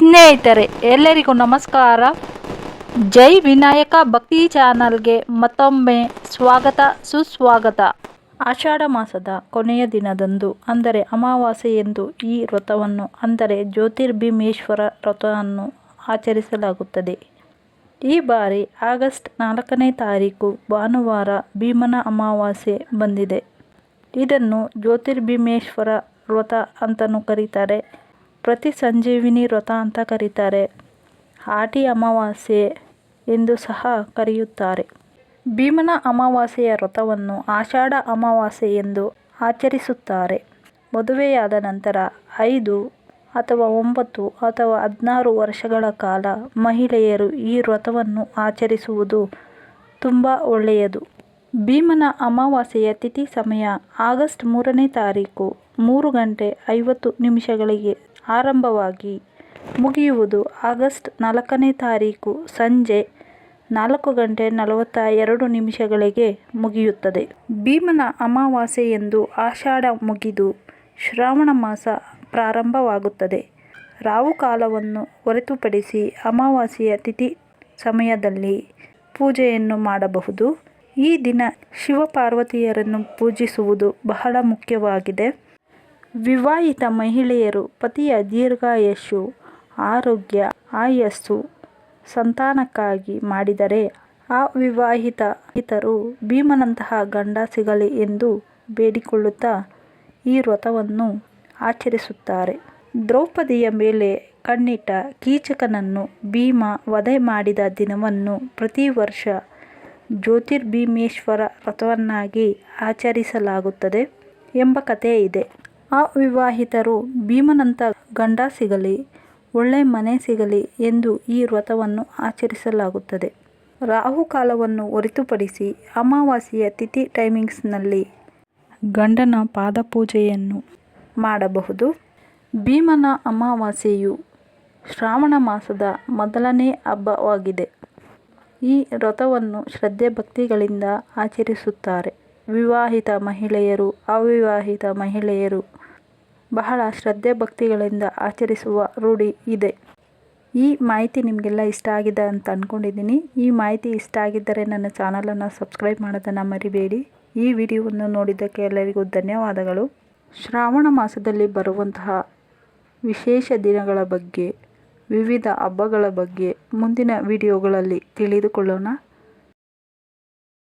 ಸ್ನೇಹಿತರೆ, ಎಲ್ಲರಿಗೂ ನಮಸ್ಕಾರ. ಜೈ ವಿನಾಯಕ ಭಕ್ತಿ ಚಾನಲ್ಗೆ ಮತ್ತೊಮ್ಮೆ ಸ್ವಾಗತ, ಸುಸ್ವಾಗತ. ಆಷಾಢ ಮಾಸದ ಕೊನೆಯ ದಿನದಂದು, ಅಂದರೆ ಅಮಾವಾಸ್ಯೆಯಂದು ಈ ವ್ರತವನ್ನು, ಅಂದರೆ ಜ್ಯೋತಿರ್ಭೀಮೇಶ್ವರ ವ್ರತವನ್ನು ಆಚರಿಸಲಾಗುತ್ತದೆ. ಈ ಬಾರಿ ಆಗಸ್ಟ್ ನಾಲ್ಕನೇ ತಾರೀಕು ಭಾನುವಾರ ಭೀಮನ ಅಮಾವಾಸ್ಯೆ ಬಂದಿದೆ. ಇದನ್ನು ಜ್ಯೋತಿರ್ಭೀಮೇಶ್ವರ ವ್ರತ ಅಂತಲೂ ಕರೀತಾರೆ. ಪ್ರತಿ ಸಂಜೀವಿನಿ ವ್ರತ ಅಂತ ಕರೀತಾರೆ. ಆಟಿ ಅಮಾವಾಸ್ಯೆ ಎಂದು ಸಹ ಕರೆಯುತ್ತಾರೆ. ಭೀಮನ ಅಮಾವಾಸ್ಯೆಯ ವ್ರತವನ್ನು ಆಷಾಢ ಅಮಾವಾಸ್ಯೆ ಎಂದು ಆಚರಿಸುತ್ತಾರೆ. ಮದುವೆಯಾದ ನಂತರ ಐದು ಅಥವಾ ಒಂಬತ್ತು ಅಥವಾ ಹದಿನಾರು ವರ್ಷಗಳ ಕಾಲ ಮಹಿಳೆಯರು ಈ ವ್ರತವನ್ನು ಆಚರಿಸುವುದು ತುಂಬ ಒಳ್ಳೆಯದು. ಭೀಮನ ಅಮಾವಾಸ್ಯೆಯ ತಿಥಿ ಸಮಯ ಆಗಸ್ಟ್ ಮೂರನೇ ತಾರೀಕು ಮೂರು ಗಂಟೆ ಐವತ್ತು ನಿಮಿಷಗಳಿಗೆ ಆರಂಭವಾಗಿ ಮುಗಿಯುವುದು ಆಗಸ್ಟ್ ನಾಲ್ಕನೇ ತಾರೀಕು ಸಂಜೆ ನಾಲ್ಕು ಗಂಟೆ ನಲವತ್ತ ಎರಡು ನಿಮಿಷಗಳಿಗೆ ಮುಗಿಯುತ್ತದೆ. ಭೀಮನ ಅಮಾವಾಸ್ಯೆಯಂದು ಆಷಾಢ ಮುಗಿದು ಶ್ರಾವಣ ಮಾಸ ಪ್ರಾರಂಭವಾಗುತ್ತದೆ. ರಾಹುಕಾಲವನ್ನು ಹೊರತುಪಡಿಸಿ ಅಮಾವಾಸ್ಯೆಯ ತಿಥಿ ಸಮಯದಲ್ಲಿ ಪೂಜೆಯನ್ನು ಮಾಡಬಹುದು. ಈ ದಿನ ಶಿವಪಾರ್ವತಿಯರನ್ನು ಪೂಜಿಸುವುದು ಬಹಳ ಮುಖ್ಯವಾಗಿದೆ. ವಿವಾಹಿತ ಮಹಿಳೆಯರು ಪತಿಯ ದೀರ್ಘಾಯಸ್ಸು, ಆರೋಗ್ಯ, ಆಯಸ್ಸು ಸಂತಾನಕ್ಕಾಗಿ ಮಾಡಿದರೆ ಅವಿವಾಹಿತ ಇತರು ಭೀಮನಂತಹ ಗಂಡ ಸಿಗಲಿ ಎಂದು ಬೇಡಿಕೊಳ್ಳುತ್ತಾ ಈ ವ್ರತವನ್ನು ಆಚರಿಸುತ್ತಾರೆ. ದ್ರೌಪದಿಯ ಮೇಲೆ ಕಣ್ಣಿಟ್ಟ ಕೀಚಕನನ್ನು ಭೀಮ ವಧೆ ಮಾಡಿದ ದಿನವನ್ನು ಪ್ರತಿ ವರ್ಷ ಜ್ಯೋತಿರ್ಭೀಮೇಶ್ವರ ವ್ರತವನ್ನಾಗಿ ಆಚರಿಸಲಾಗುತ್ತದೆ ಎಂಬ ಕಥೆ ಇದೆ ಅವಿವಾಹಿತರು ಭೀಮನಂತ ಗಂಡ ಸಿಗಲಿ, ಒಳ್ಳೆ ಮನೆ ಸಿಗಲಿ ಎಂದು ಈ ವ್ರತವನ್ನು ಆಚರಿಸಲಾಗುತ್ತದೆ. ರಾಹುಕಾಲವನ್ನು ಹೊರತುಪಡಿಸಿ ಅಮಾವಾಸ್ಯೆಯ ತಿಥಿ ಟೈಮಿಂಗ್ಸ್ನಲ್ಲಿ ಗಂಡನ ಪಾದಪೂಜೆಯನ್ನು ಮಾಡಬಹುದು. ಭೀಮನ ಅಮಾವಾಸ್ಯೆಯು ಶ್ರಾವಣ ಮಾಸದ ಮೊದಲನೇ ಹಬ್ಬವಾಗಿದೆ. ಈ ವ್ರತವನ್ನು ಶ್ರದ್ಧೆ ಭಕ್ತಿಗಳಿಂದ ಆಚರಿಸುತ್ತಾರೆ. ವಿವಾಹಿತ ಮಹಿಳೆಯರು, ಅವಿವಾಹಿತ ಮಹಿಳೆಯರು. ಬಹಳ ಶ್ರದ್ಧೆ ಭಕ್ತಿಗಳಿಂದ ಆಚರಿಸುವ ರೂಢಿ ಇದೆ. ಈ ಮಾಹಿತಿ ನಿಮಗೆಲ್ಲ ಇಷ್ಟ ಆಗಿದೆ ಅಂತ ಅಂದ್ಕೊಂಡಿದ್ದೀನಿ ಈ ಮಾಹಿತಿ ಇಷ್ಟ ಆಗಿದ್ದರೆ ನನ್ನ ಚಾನಲನ್ನು ಸಬ್ಸ್ಕ್ರೈಬ್ ಮಾಡೋದನ್ನು ಮರಿಬೇಡಿ. ಈ ವಿಡಿಯೋವನ್ನು ನೋಡಿದ್ದಕ್ಕೆ ಎಲ್ಲರಿಗೂ ಧನ್ಯವಾದಗಳು. ಶ್ರಾವಣ ಮಾಸದಲ್ಲಿ ಬರುವಂತಹ ವಿಶೇಷ ದಿನಗಳ ಬಗ್ಗೆ, ವಿವಿಧ ಹಬ್ಬಗಳ ಬಗ್ಗೆ ಮುಂದಿನ ವಿಡಿಯೋಗಳಲ್ಲಿ ತಿಳಿದುಕೊಳ್ಳೋಣ.